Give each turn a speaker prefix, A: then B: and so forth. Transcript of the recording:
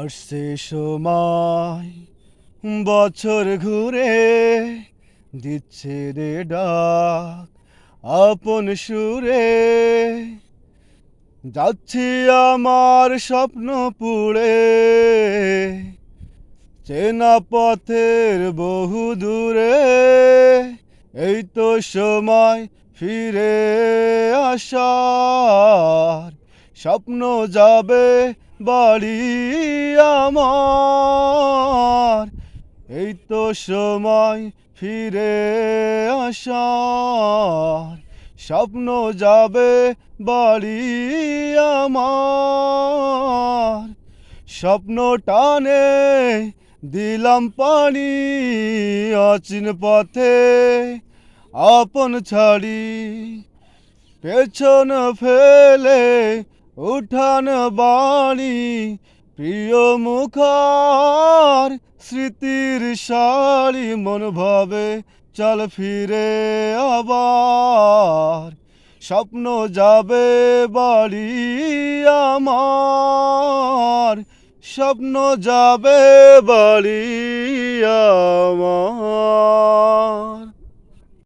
A: আসছে সময় বছর ঘুরে দিচ্ছে রে ডাক আপন সুরে। যাচ্ছি আমার স্বপ্ন পুড়ে, চেনা পথের বহু দূরে, এই তো সময় ফিরে আসার। স্বপ্ন যাবে বাড়ি আমার। এই তো সময় ফিরে আসার। স্বপ্ন যাবে বাড়ি আমার। স্বপ্ন টানে দিলাম পানি অচিন পথে আপন ছাড়ি। পেছন ফেলে উঠান বাণী, প্রিয় মুখার, স্মৃতির শাড়ি মন ভাবে, চল ফিরে আবার। স্বপ্ন যাবে বাড়ি আমার, স্বপ্ন যাবে বাড়ি আমার।